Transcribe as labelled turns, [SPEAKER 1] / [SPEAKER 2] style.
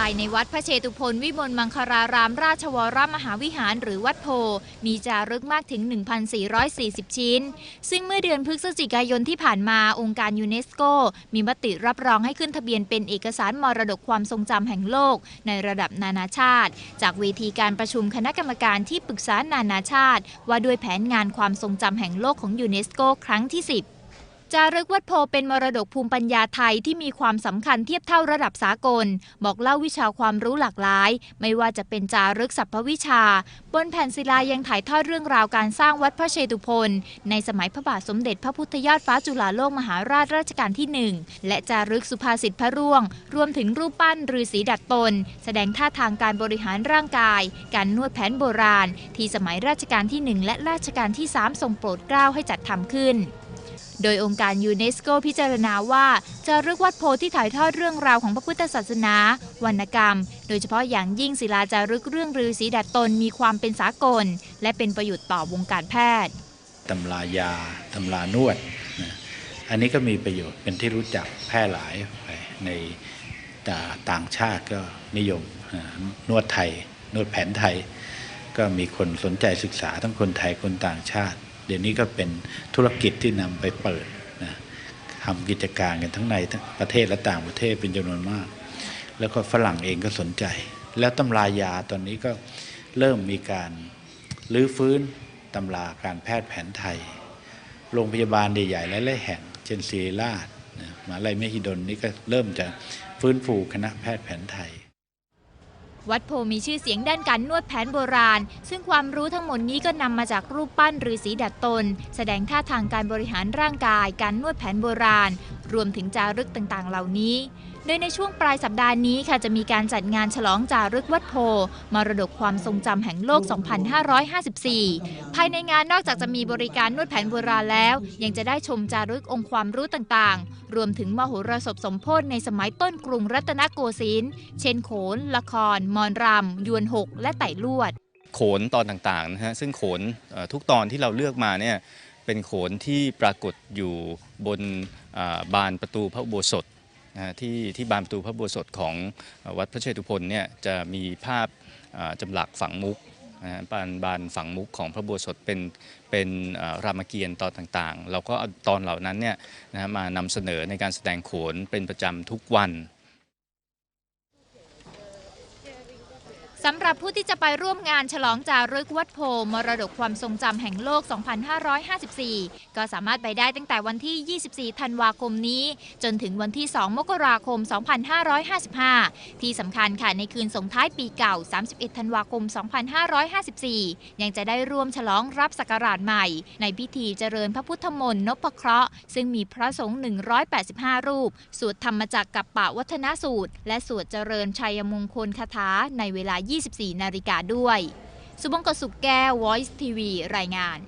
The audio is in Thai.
[SPEAKER 1] ภายในวัดพระเชตุพนวิมลมังคารารามราชวรมหาวิหารหรือวัดโพ มีจารึกมากถึง 1,440 ชิ้น ซึ่งเมื่อเดือนพฤศจิกายนที่ผ่านมาองค์การยูเนสโก มีมติรับรองให้ขึ้นทะเบียนเป็นเอกสารมรดกความทรงจำแห่งโลก ในระดับนานาชาติ จากเวทีการประชุมคณะกรรมการที่ปรึกษานานาชาติ ว่าด้วยแผนงานความทรงจำแห่งโลกของยูเนสโก ครั้งที่ 10 จารึกวัดโพเป็นมรดกภูมิปัญญาไทยที่มีความสำคัญเทียบเท่าระดับสากล บอกเล่าวิชาความรู้หลากหลาย ไม่ว่าจะเป็นจารึกสรรพวิชา บนแผ่นศิลายังถ่ายทอดเรื่องราวการสร้างวัดพระเชตุพนในสมัยพระบาทสมเด็จพระพุทธยอดฟ้าจุฬาโลกมหาราชรัชกาลที่หนึ่งและจารึกสุภาษิตพระร่วง รวมถึงรูปปั้นฤาษีดัดตน แสดงท่าทางการบริหารร่างกาย การนวดแผนโบราณ ที่สมัยราชการที่หนึ่งและราชการที่สามทรงโปรดเกล้าให้จัดทำขึ้น โดยองค์การยูเนสโกพิจารณาว่าจะรึกวัดโพที่ถ่ายทอดเรื่องราวของพระพุทธศาสนา วรรณกรรม โดยเฉพาะอย่างยิ่งศิลาจารึกเรื่องฤาษีดัดตนมีความเป็นสากล และเป็นประโยชน์ต่อวงการแพทย์
[SPEAKER 2] ตำรายาตำรานวดนะอันนี้ก็มีประโยชน์เป็นที่รู้จักแพร่หลายไปในต่าต่างชาติก็นิยมนวดไทย นวดแผนไทย ก็มีคนสนใจศึกษาทั้งคนไทยคนต่างชาติ เดี๋ยวนี้ก็เป็นธุรกิจที่นำไปเปิดนะทำกิจการกันทั้งในทั้งประเทศและต่างประเทศเป็นจำนวนมาก แล้วก็ฝรั่งเองก็สนใจ แล้วตำรายาตอนนี้ก็เริ่มมีการรื้อฟื้นตำราการแพทย์แผนไทย โรงพยาบาลใหญ่ๆหลายๆแห่ง เช่นศิริราชมหาลัยมหิดลนี่ก็เริ่มจะฟื้นฟูคณะแพทย์แผนไทย
[SPEAKER 1] วัดโพมีชื่อเสียงด้านการนวดแผนโบราณ ซึ่งความรู้ทั้งหมดนี้ก็นำมาจากรูปปั้นฤาษีดัดตน แสดงท่าทางการบริหารร่างกาย การนวดแผนโบราณ รวมถึงจารึกต่างๆ เหล่านี้ โดยในช่วงปลายสัปดาห์นี้ค่ะจะมีการจัดงานฉลองจารึกวัดโพมรดกความทรงจำแห่งโลก 2554 ภายในงานนอกจากจะมีบริการนวดแผนโบราณแล้ว ยังจะได้ชมจารึกองค์ความรู้ต่างๆ รวมถึงมโหรสพสมโพธิในสมัยต้นกรุงรัตนโกสินทร์เช่นโขน ละคร มอนรำยวนหก และไต่ลวด
[SPEAKER 3] โขนตอนต่างๆนะฮะซึ่งโขนทุกตอนที่เราเลือกมาเนี่ยเป็นโขนที่ปรากฏอยู่บน บานประตูพระอุโบสถที่ที่บานประตูพระอุโบสถของวัดพระเชตุพนเนี่ยจะมีภาพจำหลักฝังมุกบานบานฝังมุกของพระโบสถเป็นเป็นรามเกียรติ์ตอนต่างๆ เราก็เอาตอนเหล่านั้นเนี่ยนะฮะมานำเสนอในการแสดงโขนเป็นประจำทุกวัน
[SPEAKER 1] สำหรับผู้ที่จะไปร่วมงานฉลองจารึกวัดโพมรดกความทรงจำแห่งโลก 2554 ก็สามารถไปได้ตั้งแต่วันที่ 24 ธันวาคมนี้ จนถึงวันที่ 2 มกราคม 2555 ที่สำคัญค่ะในคืนส่งท้ายปีเก่า 31 ธันวาคม 2554 ยังจะได้ร่วมฉลองรับศักราชใหม่ ในพิธีเจริญพระพุทธมนต์นพเคราะห์ซึ่งมีพระสงฆ์ 185 รูป สวดธรรมจักกับปะวัฒนสูตร และสวดเจริญชัยมงคลคาถาในเวลา24 นาฬิกาด้วย สุบงกสุกแก้ว Voice TV รายงาน